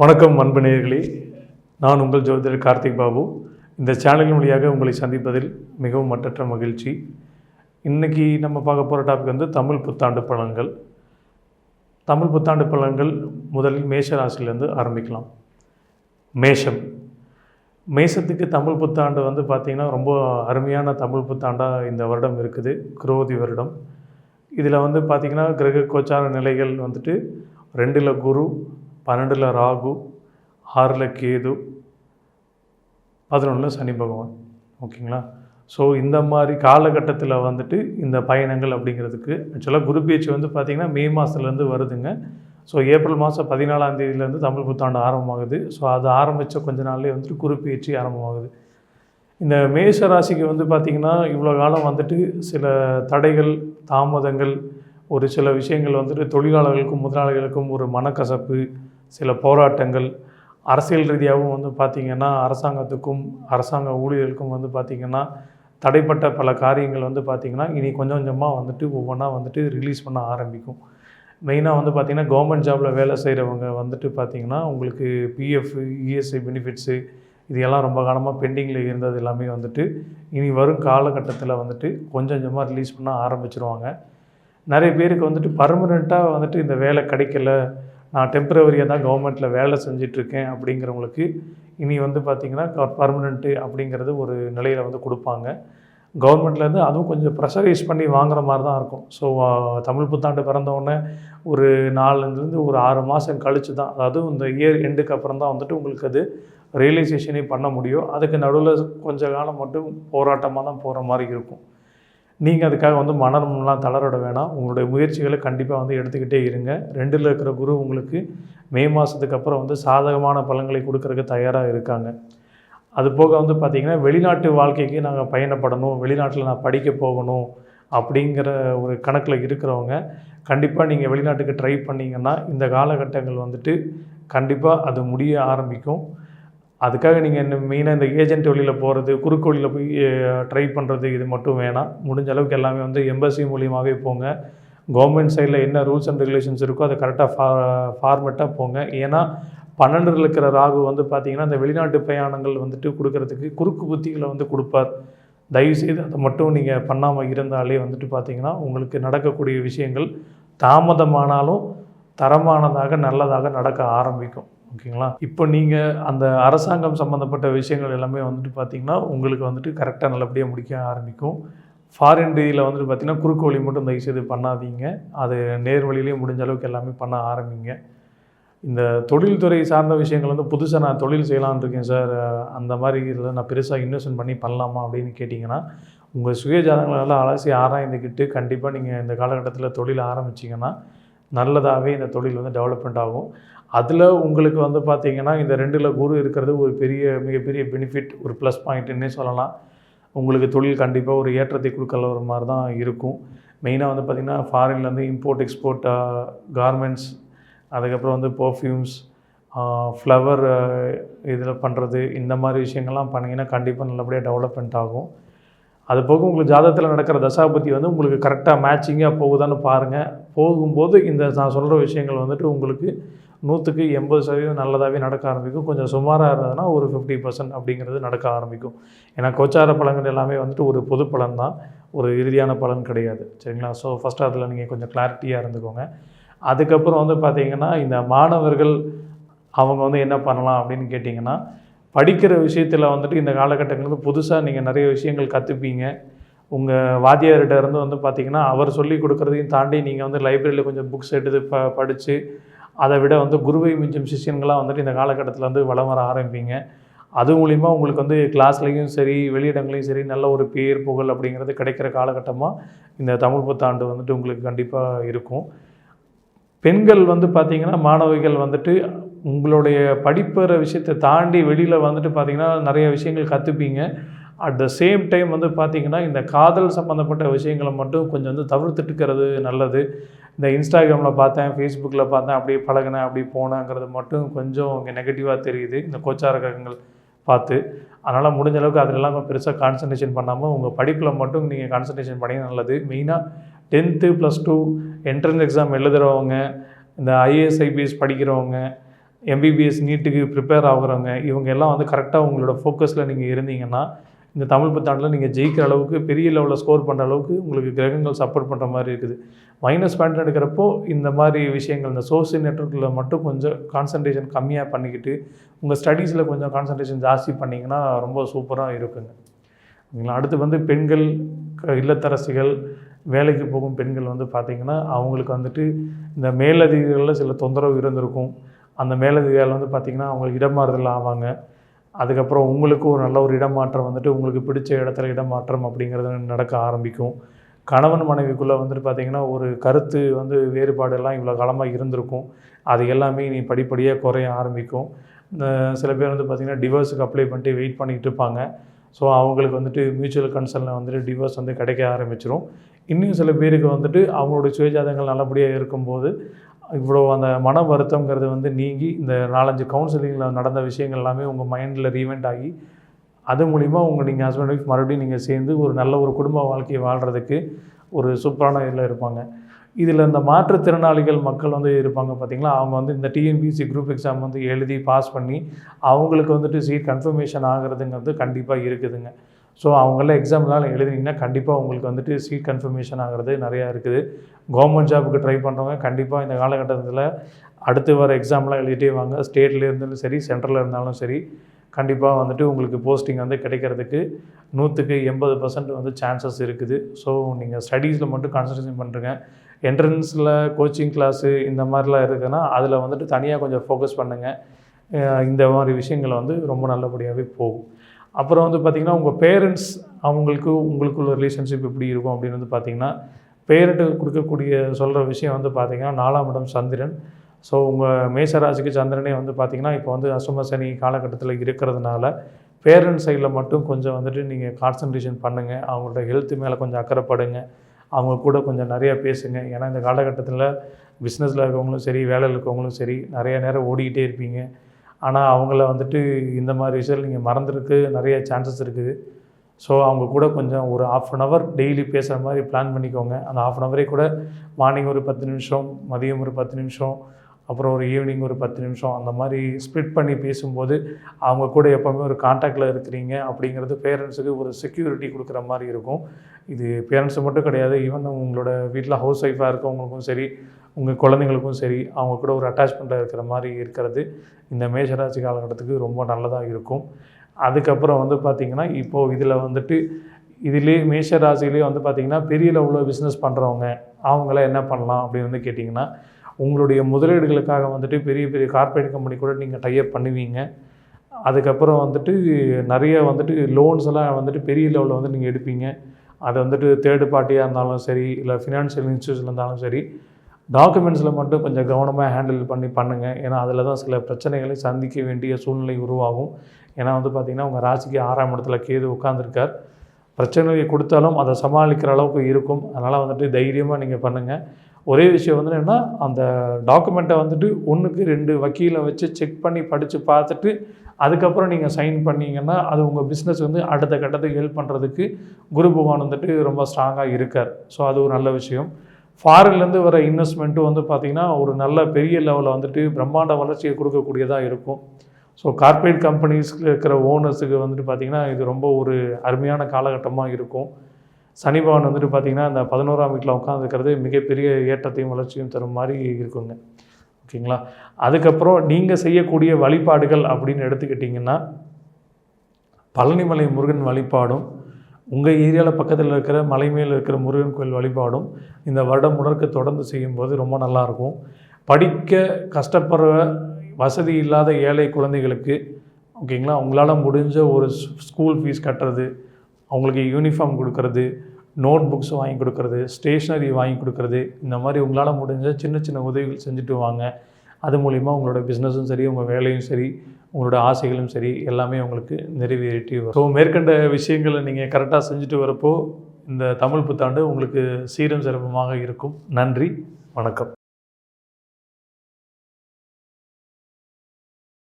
வணக்கம் அன்பு நேயர்களே. நான் உங்கள் ஜோதிடர் கார்த்திக் பாபு. இந்த சேனலின் வழியாக உங்களை சந்திப்பதில் மிகவும் மட்டற்ற மகிழ்ச்சி. இன்றைக்கி நம்ம பார்க்க போகிற டாபிக் வந்து தமிழ் புத்தாண்டு பழங்கள் தமிழ் புத்தாண்டு பழங்கள் முதலில் மேஷ ராசிலேருந்து ஆரம்பிக்கலாம். மேஷம். மேஷத்துக்கு தமிழ் புத்தாண்டு வந்து பார்த்திங்கன்னா ரொம்ப அருமையான தமிழ் புத்தாண்டாக இந்த வருடம் இருக்குது. குரோதி வருடம். இதில் வந்து பார்த்திங்கன்னா கிரக கோச்சார நிலைகள் வந்துட்டு ரெண்டில் குரு பன்னெண்டில் ராகு ஆறில் கேது பதினொன்றில் சனி பகவான். ஓகேங்களா? ஸோ இந்த மாதிரி காலகட்டத்தில் வந்துட்டு இந்த பயணங்கள் அப்படிங்கிறதுக்கு ஆக்சுவலாக குரு பேச்சு வந்து பார்த்திங்கன்னா மே மாதத்துலேருந்து வருதுங்க. ஸோ ஏப்ரல் மாதம் பதினாலாம் தேதியிலேருந்து தமிழ் புத்தாண்டு ஆரம்பமாகுது. ஸோ அது ஆரம்பித்த கொஞ்ச நாள்லேயே வந்துட்டு குரு பேச்சு ஆரம்பமாகுது. இந்த மேஷ ராசிக்கு வந்து பார்த்திங்கன்னா இவ்வளோ காலம் வந்துட்டு சில தடைகள் தாமதங்கள் ஒரு சில விஷயங்கள் வந்துட்டு தொழிலாளர்களுக்கும் முதலாளிகளுக்கும் ஒரு மனக்கசப்பு சில போராட்டங்கள் அரசியல் ரீதியாகவும் வந்து பார்த்திங்கன்னா அரசாங்கத்துக்கும் அரசாங்க ஊழியர்களுக்கும் வந்து பார்த்திங்கன்னா தடைப்பட்ட பல காரியங்கள் வந்து பார்த்திங்கன்னா இனி கொஞ்சம் கொஞ்சமாக வந்துட்டு ஒவ்வொன்றா வந்துட்டு ரிலீஸ் பண்ண ஆரம்பிக்கும். மெயினாக வந்து பார்த்திங்கன்னா கவர்மெண்ட் ஜாபில் வேலை செய்கிறவங்க வந்துட்டு பார்த்திங்கன்னா உங்களுக்கு பிஎஃப் இஎஸ்ஐ பெனிஃபிட்ஸு இது எல்லாம் ரொம்ப காலமாக பெண்டிங்கில் இருந்தது எல்லாமே வந்துட்டு இனி வரும் காலகட்டத்தில் வந்துட்டு கொஞ்சம் கொஞ்சமாக ரிலீஸ் பண்ண ஆரம்பிச்சிருவாங்க. நிறைய பேருக்கு வந்துட்டு பர்மனெண்ட்டாக வந்துட்டு இந்த வேலை கிடைக்கல நான் டெம்பரவரியாக தான் கவர்மெண்ட்டில் வேலை செஞ்சிட்ருக்கேன் அப்படிங்கிறவங்களுக்கு இனி வந்து பார்த்திங்கன்னா பர்மனெண்ட்டு அப்படிங்கிறது ஒரு நிலையில் வந்து கொடுப்பாங்க. கவர்மெண்ட்லேருந்து அதுவும் கொஞ்சம் ப்ரெஷரைஸ் பண்ணி வாங்குற மாதிரி தான் இருக்கும். ஸோ தமிழ் புத்தாண்டு பிறந்தவுடனே ஒரு நாலுலேருந்து ஒரு ஆறு மாதம் கழித்து தான் அதாவது இந்த இயர் எண்டுக்கு அப்புறம் தான் வந்துட்டு உங்களுக்கு அது ரியலைசேஷனே பண்ண முடியும். அதுக்கு நடுவில் கொஞ்ச காலம் மட்டும் போராட்டமாக தான் போகிற மாதிரி இருக்கும். நீங்கள் அதுக்காக வந்து மனம்லாம் தளரட வேணாம். உங்களுடைய முயற்சிகளை கண்டிப்பாக வந்து எடுத்துக்கிட்டே இருங்க. ரெண்டில் இருக்கிற குரு உங்களுக்கு மே மாதத்துக்கு அப்புறம் வந்து சாதகமான பலன்களை கொடுக்கறதுக்கு தயாராக இருக்காங்க. அது போக வந்து பார்த்திங்கன்னா வெளிநாட்டு வாழ்க்கைக்கு நாங்கள் பயணப்படணும். வெளிநாட்டில் நான் படிக்க போகணும் அப்படிங்கிற ஒரு கணக்கில் இருக்கிறவங்க கண்டிப்பாக நீங்கள் வெளிநாட்டுக்கு ட்ரை பண்ணிங்கன்னா இந்த காலகட்டங்கள் வந்துட்டு கண்டிப்பாக அது முடிய ஆரம்பிக்கும். அதுக்காக நீங்கள் என்ன மெயினாக இந்த ஏஜென்ட் வழியில் போகிறது குறுக்கு வழியில் போய் ட்ரை பண்ணுறது இது மட்டும் வேணாம். முடிஞ்ச அளவுக்கு எல்லாமே வந்து எம்பசி மூலியமாகவே போங்க. கவர்மெண்ட் சைடில் என்ன ரூல்ஸ் அண்ட் ரெகுலேஷன்ஸ் இருக்கோ அதை கரெக்டாக ஃபா ஃபார்மெட்டாக போங்க. ஏன்னா பன்னெண்டில் இருக்கிற ராகு வந்து பார்த்திங்கன்னா இந்த வெளிநாட்டு பிரயாணங்கள் வந்துட்டு கொடுக்கறதுக்கு குறுக்கு புத்திகளை வந்து கொடுப்பார். தயவுசெய்து அதை மட்டும் நீங்கள் பண்ணாமல் இருந்தாலே வந்துட்டு பார்த்திங்கன்னா உங்களுக்கு நடக்கக்கூடிய விஷயங்கள் தாமதமானாலும் தரமானதாக நல்லதாக நடக்க ஆரம்பிக்கும். ஓகேங்களா? இப்போ நீங்கள் அந்த அரசாங்கம் சம்மந்தப்பட்ட விஷயங்கள் எல்லாமே வந்துட்டு பார்த்திங்கன்னா உங்களுக்கு வந்துட்டு கரெக்டாக நல்லபடியாக முடிக்க ஆரம்பிக்கும். ஃபாரின் ரீதியில் வந்துட்டு பார்த்திங்கன்னா குறுக்கு வழி மட்டும் தயவுசெய்து பண்ணாதீங்க. அது நேர் வழியிலேயே முடிஞ்ச அளவுக்கு எல்லாமே பண்ண ஆரம்பிங்க. இந்த தொழில்துறை சார்ந்த விஷயங்கள் வந்து புதுசாக நான் தொழில் செய்யலான்னு இருக்கேன் சார். அந்த மாதிரி இதில் நான் பெருசாக இன்வெஸ்ட்மெண்ட் பண்ணி பண்ணலாமா அப்படின்னு கேட்டிங்கன்னா உங்கள் சுய ஜாதகங்களெல்லாம் அலசி ஆராய்ந்துக்கிட்டு கண்டிப்பாக நீங்கள் இந்த காலகட்டத்தில் தொழில் ஆரம்பிச்சிங்கன்னா நல்லதாகவே இந்த தொழில் வந்து டெவலப்மெண்ட் ஆகும். அதில் உங்களுக்கு வந்து பார்த்திங்கன்னா இந்த ரெண்டில் குரு இருக்கிறது ஒரு பெரிய மிகப்பெரிய பெனிஃபிட் ஒரு ப்ளஸ் பாயிண்ட்டுன்னே சொல்லலாம். உங்களுக்கு தொழில் கண்டிப்பாக ஒரு ஏற்றத்தை கொடுக்கல ஒரு மாதிரி தான் இருக்கும் மெயினாக வந்து பார்த்திங்கன்னா ஃபாரின்லேருந்து இம்போர்ட் எக்ஸ்போர்ட் கார்மெண்ட்ஸ் அதுக்கப்புறம் வந்து பர்ஃப்யூம்ஸ் ஃப்ளவர் இதில் பண்ணுறது இந்த மாதிரி விஷயங்கள்லாம் பண்ணிங்கன்னா கண்டிப்பாக நல்லபடியாக டெவலப்மெண்ட் ஆகும். அது போக உங்களுக்கு ஜாதகத்தில் நடக்கிற தசாபதி வந்து உங்களுக்கு கரெக்டாக மேட்சிங்காக போகுதான்னு பாருங்கள் போகும்போது இந்த நான் சொல்கிற விஷயங்கள் வந்துட்டு உங்களுக்கு நூற்றுக்கு எண்பது சதவீதம் நல்லதாகவே நடக்க ஆரம்பிக்கும். கொஞ்சம் சுமாராக இருந்ததுன்னா ஒரு ஃபிஃப்டி பர்சன்ட் அப்படிங்கிறது நடக்க ஆரம்பிக்கும். ஏன்னா கோச்சார பலன்கள் எல்லாமே வந்துட்டு ஒரு பொது பலன் தான் ஒரு இறுதியான பலன் கிடையாது. சரிங்களா? ஸோ ஃபஸ்ட்டு அதில் நீங்கள் கொஞ்சம் கிளாரிட்டியாக இருந்துக்கோங்க. அதுக்கப்புறம் வந்து பார்த்திங்கன்னா இந்த மாணவர்கள் அவங்க வந்து என்ன பண்ணலாம் அப்படின்னு கேட்டிங்கன்னா படிக்கிற விஷயத்தில் வந்துட்டு இந்த காலகட்டங்கள் வந்து புதுசாக நீங்கள் நிறைய விஷயங்கள் கற்றுப்பீங்க உங்கள் வாத்தியார்கிட்ட இருந்து வந்து பார்த்திங்கன்னா அவர் சொல்லி கொடுக்குறதையும் தாண்டி நீங்கள் வந்து லைப்ரரியில் கொஞ்சம் புக்ஸ் எடுத்து ப படித்து அதை விட வந்து குருவை மிஞ்சும் சிஷியன்களாக வந்துட்டு இந்த காலகட்டத்தில் வந்து வளம் வர ஆரம்பிப்பீங்க. அது மூலிமா உங்களுக்கு வந்து கிளாஸ்லேயும் சரி வெளியிடங்களையும் சரி நல்ல ஒரு பேர் புகழ் அப்படிங்கிறது கிடைக்கிற காலகட்டமாக இந்த தமிழ் புத்தாண்டு வந்துட்டு உங்களுக்கு கண்டிப்பாக இருக்கும். பெண்கள் வந்து பார்த்திங்கன்னா மாணவிகள் வந்துட்டு உங்களுடைய படிப்புற விஷயத்தை தாண்டி வெளியில் வந்துட்டு பார்த்திங்கன்னா நிறைய விஷயங்கள் கற்றுப்பீங்க அட் த சேம் டைம் வந்து பார்த்திங்கன்னா இந்த காதல் சம்மந்தப்பட்ட விஷயங்களை மட்டும் கொஞ்சம் வந்து தவிர்த்துட்டுக்கிறது நல்லது. இந்த இன்ஸ்டாகிராமில் பார்த்தேன் ஃபேஸ்புக்கில் பார்த்தேன் அப்படியே பழகினேன் அப்படி போனேங்கிறது மட்டும் கொஞ்சம் இங்கே நெகட்டிவாக தெரியுது இந்த கோச்சார கிரகங்கள் பார்த்து. அதனால் முடிஞ்ச அளவுக்கு அதிலெல்லாம் பெருசாக கான்சன்ட்ரேஷன் பண்ணாமல் உங்கள் படிப்பில் மட்டும் நீங்கள் கான்சன்ட்ரேஷன் பண்ணி நல்லது. மெயினாக tenth plus two entrance exam எழுதுகிறவங்க இந்த ஐஏஎஸ் ஐபிஎஸ் படிக்கிறவங்க எம்பிபிஎஸ் நீட்டுக்கு ப்ரிப்பேர் ஆகுறவங்க இவங்க எல்லாம் வந்து கரெக்டாக உங்களோட ஃபோக்கஸில் நீங்கள் இருந்தீங்கன்னா இந்த தமிழ் புத்தாண்டில் நீங்கள் ஜெயிக்கிற அளவுக்கு பெரிய லெவலில் ஸ்கோர் பண்ணுற அளவுக்கு உங்களுக்கு கிரகங்கள் சப்போர்ட் பண்ணுற மாதிரி இருக்குது. மைனஸ் பாயிண்ட் எடுக்கிறப்போ இந்த மாதிரி விஷயங்கள் இந்த சோசியல் நெட்ஒர்க்கில் மட்டும் கொஞ்சம் கான்சன்ட்ரேஷன் கம்மியாக பண்ணிக்கிட்டு உங்கள் ஸ்டடீஸில் கொஞ்சம் கான்சன்ட்ரேஷன் ஜாஸ்தி பண்ணிங்கன்னா ரொம்ப சூப்பராக இருக்குங்க. ஓகேங்களா அடுத்து வந்து பெண்கள் இல்லத்தரசிகள் வேலைக்கு போகும் பெண்கள் வந்து பார்த்திங்கன்னா அவங்களுக்கு வந்துட்டு இந்த மேலதிகாரிகளில் சில தொந்தரவு இருந்திருக்கும். அந்த மேலதிகாரிகள் வந்து பார்த்திங்கன்னா அவங்களுக்கு இடமாறுதல் ஆவாங்க. அதுக்கப்புறம் உங்களுக்கு ஒரு நல்ல ஒரு இடமாற்றம் வந்துட்டு உங்களுக்கு பிடிச்ச இடத்துல இடமாற்றம் அப்படிங்கிறது நடக்க ஆரம்பிக்கும். கணவன் மனைவிக்குள்ளே வந்துட்டு பார்த்திங்கன்னா ஒரு கருத்து வந்து வேறுபாடெல்லாம் இவ்வளோ காலமாக இருந்திருக்கும். அது எல்லாமே நீ படிப்படியாக குறைய ஆரம்பிக்கும். இந்த சில பேர் வந்து பார்த்திங்கன்னா டிவோர்ஸுக்கு அப்ளை பண்ணிட்டு வெயிட் பண்ணிகிட்டு இருப்பாங்க. ஸோ அவங்களுக்கு வந்துட்டு மியூச்சுவல் கன்சர்னில் வந்துட்டு டிவோர்ஸ் வந்து கிடைக்க ஆரம்பிச்சிரும். இன்னும் சில பேருக்கு வந்துட்டு அவங்களோட சுயஜாதங்கள் நல்லபடியாக இருக்கும்போது இவ்வளோ அந்த மன வருத்தங்கிறது வந்து நீங்கி இந்த நாலஞ்சு கவுன்சிலிங்கில் நடந்த விஷயங்கள் எல்லாமே உங்கள் மைண்டில் ரீவெண்ட் ஆகி அது மூலிமா உங்கள் நீங்கள் ஹஸ்பண்ட் ஒய்ஃப் மறுபடியும் நீங்கள் சேர்ந்து ஒரு நல்ல ஒரு குடும்ப வாழ்க்கையை வாழ்கிறதுக்கு ஒரு சூப்பரான இதில் இருப்பாங்க. இதில் இந்த மாற்றுத்திறனாளிகள் மக்கள் வந்து இருப்பாங்க பார்த்திங்களா அவங்க வந்து இந்த டிஎன்பிசி குரூப் எக்ஸாம் வந்து எழுதி பாஸ் பண்ணி அவங்களுக்கு வந்துட்டு சீட் கன்ஃபர்மேஷன் ஆகிறதுங்கிறது கண்டிப்பாக இருக்குதுங்க. ஸோ அவங்களாம் எக்ஸாம்லாம் எழுதினீங்கன்னா கண்டிப்பாக உங்களுக்கு வந்துட்டு சீட் கன்ஃபர்மேஷன் ஆகிறது நிறையா இருக்குது. கவர்மெண்ட் ஜாபுக்கு ட்ரை பண்ணுறவங்க கண்டிப்பாக இந்த காலகட்டத்தில் அடுத்து வர எக்ஸாம்லாம் எழுதிட்டே வாங்க. ஸ்டேட்டில் இருந்தாலும் சரி சென்ட்ரலில் இருந்தாலும் சரி கண்டிப்பாக வந்துட்டு உங்களுக்கு போஸ்டிங் வந்து கிடைக்கிறதுக்கு நூற்றுக்கு எண்பது பர்சன்ட் வந்து சான்சஸ் இருக்குது. ஸோ நீங்கள் ஸ்டடீஸில் மட்டும் கான்சன்ட்ரேஷன் பண்ணுறங்க என்ட்ரன்ஸில் கோச்சிங் கிளாஸு இந்த மாதிரிலாம் இருக்குன்னா அதில் வந்துட்டு தனியாக கொஞ்சம் ஃபோக்கஸ் பண்ணுங்கள் இந்த மாதிரி விஷயங்கள் வந்து ரொம்ப நல்லபடியாகவே போகும். அப்புறம் வந்து பார்த்திங்கன்னா உங்கள் பேரண்ட்ஸ் அவங்களுக்கு உங்களுக்குள்ள ரிலேஷன்ஷிப் எப்படி இருக்கும் அப்படின்னு வந்து பார்த்திங்கன்னா பேரண்ட்டுக்கு கொடுக்கக்கூடிய சொல்கிற விஷயம் வந்து பார்த்திங்கன்னா நாலாம் இடம் சந்திரன். ஸோ உங்கள் மேசராசிக்கு சந்திரனே வந்து பார்த்திங்கன்னா இப்போ வந்து அசுமசனி காலகட்டத்தில் இருக்கிறதுனால பேரண்ட் சைடில் மட்டும் கொஞ்சம் வந்துட்டு நீங்கள் கான்சன்ட்ரேஷன் பண்ணுங்கள் அவங்களோட ஹெல்த் மேலே கொஞ்சம் அக்கறைப்படுங்க அவங்க கூட கொஞ்சம் நிறையா பேசுங்க. ஏன்னா இந்த காலகட்டத்தில் பிஸ்னஸில் இருக்கவங்களும் சரி வேலையில் இருக்கவங்களும் சரி நிறைய நேரம் ஓடிக்கிட்டே இருப்பீங்க. ஆனால் அவங்கள வந்துட்டு இந்த மாதிரி விஷயத்தில் நீங்கள் மறந்துருக்கு. நிறைய சான்சஸ் இருக்குது. ஸோ அவங்க கூட கொஞ்சம் ஒரு ஆஃப் அன் ஹவர் டெய்லி பேசுகிற மாதிரி பிளான் பண்ணிக்கோங்க. அந்த ஆஃப் அன் ஹவரே கூட மார்னிங் ஒரு பத்து நிமிஷம் மதியம் ஒரு பத்து நிமிஷம் அப்புறம் ஒரு ஈவினிங் ஒரு பத்து நிமிஷம் அந்த மாதிரி ஸ்ப்ளிட் பண்ணி பேசும்போது அவங்க கூட எப்போவுமே ஒரு காண்டாக்டில் இருக்கிறீங்க அப்படிங்கிறது பேரண்ட்ஸுக்கு ஒரு செக்யூரிட்டி கொடுக்குற மாதிரி இருக்கும். இது பேரண்ட்ஸு மட்டும் கிடையாது ஈவன் உங்களோட வீட்டில் ஹவுஸ் ஒய்ஃபாக இருக்கவங்களுக்கும் சரி உங்கள் குழந்தைங்களுக்கும் சரி அவங்க கூட ஒரு அட்டாச்மெண்ட்டாக இருக்கிற மாதிரி இருக்கிறது இந்த மேஷராசி காலகட்டத்துக்கு ரொம்ப நல்லதாக இருக்கும். அதுக்கப்புறம் வந்து பார்த்திங்கன்னா இப்போது இதில் வந்துட்டு இதிலே மேஷராசியிலே வந்து பார்த்திங்கன்னா பெரிய லெவலில் பிஸ்னஸ் பண்ணுறவங்க அவங்கள என்ன பண்ணலாம் அப்படின்னு வந்து கேட்டிங்கன்னா உங்களுடைய முதலீடுகளுக்காக வந்துட்டு பெரிய பெரிய கார்ப்பரேட் கம்பெனி கூட நீங்கள் டைப் பண்ணுவீங்க. அதுக்கப்புறம் வந்துட்டு நிறைய வந்துட்டு லோன்ஸ் எல்லாம் வந்துட்டு பெரிய லெவலில் வந்து நீங்கள் எடுப்பீங்க. அது வந்துட்டு தேர்டு பார்ட்டியாக இருந்தாலும் சரி இல்லை ஃபினான்ஷியல் இன்ஸ்டியூஷன் இருந்தாலும் சரி டாக்குமெண்ட்ஸில் மட்டும் கொஞ்சம் கவனமாக ஹேண்டில் பண்ணி பண்ணுங்கள் ஏன்னா அதில் தான் சில பிரச்சனைகளை சந்திக்க வேண்டிய சூழ்நிலை உருவாகும். ஏன்னா வந்து பார்த்திங்கன்னா உங்கள் ராசிக்கு ஆறாம் இடத்துல கேது உட்காந்துருக்கார் பிரச்சனையை கொடுத்தாலும் அதை சமாளிக்கிற அளவுக்கு இருக்கும். அதனால் வந்துட்டு தைரியமாக நீங்கள் பண்ணுங்கள் ஒரே விஷயம் வந்து என்னென்னா அந்த டாக்குமெண்ட்டை வந்துட்டு ஒன்றுக்கு ரெண்டு வக்கீலை வச்சு செக் பண்ணி படித்து பார்த்துட்டு அதுக்கப்புறம் நீங்கள் சைன் பண்ணிங்கன்னா அது உங்கள் பிஸ்னஸ் வந்து அடுத்த கட்டத்துக்கு ஹெல்ப் பண்ணுறதுக்கு குரு பகவான் வந்துட்டு ரொம்ப ஸ்ட்ராங்காக இருக்கார். ஸோ அது ஒரு நல்ல விஷயம். ஃபாரின்லேருந்து வர இன்வெஸ்ட்மெண்ட்டும் வந்து பார்த்திங்கன்னா ஒரு நல்ல பெரிய லெவலில் வந்துட்டு பிரம்மாண்ட வளர்ச்சியை கொடுக்கக்கூடியதாக இருக்கும். ஸோ கார்ப்பரேட் கம்பெனிஸ்க்கு இருக்கிற ஓனர்ஸுக்கு வந்துட்டு பார்த்திங்கன்னா இது ரொம்ப ஒரு அருமையான காலகட்டமாக இருக்கும். சனி பகவான் வந்துட்டு பார்த்திங்கன்னா இந்த பதினோராம் வீட்டில் உட்காந்துருக்கிறது மிகப்பெரிய ஏற்றத்தையும் வளர்ச்சியும் தரும் மாதிரி இருக்குங்க. ஓகேங்களா? அதுக்கப்புறம் நீங்கள் செய்யக்கூடிய வழிபாடுகள் அப்படின்னு எடுத்துக்கிட்டிங்கன்னா பழனிமலை முருகன் வழிபாடும் உங்கள் ஏரியாவில் பக்கத்தில் இருக்கிற மலை மேல் இருக்கிற முருகன் கோயில் வழிபாடும் இந்த வருடம் முடக்க தொடர்ந்து செய்யும்போது ரொம்ப நல்லாயிருக்கும் படிக்க கஷ்டப்படுற வசதி இல்லாத ஏழை குழந்தைகளுக்கு ஓகேங்களா அவங்களால் முடிஞ்ச ஒரு ஸ்கூல் ஃபீஸ் கட்டுறது அவங்களுக்கு யூனிஃபார்ம் கொடுக்கறது நோட் புக்ஸ் வாங்கி கொடுக்கறது ஸ்டேஷ்னரி வாங்கி கொடுக்கறது இந்த மாதிரி உங்களால் முடிஞ்ச சின்ன சின்ன உதவிகள் செஞ்சுட்டு வாங்க. அது மூலிமா உங்களோட பிஸ்னஸும் சரி உங்கள் வேலையும் சரி உங்களோட ஆசைகளும் சரி எல்லாமே உங்களுக்கு நிறைவேறிட்டு வரும். ஸோ மேற்கண்ட விஷயங்களை நீங்கள் கரெக்டாக செஞ்சுட்டு வரப்போ இந்த தமிழ் புத்தாண்டு உங்களுக்கு சீரும் சிறப்புமாக இருக்கும். நன்றி வணக்கம்.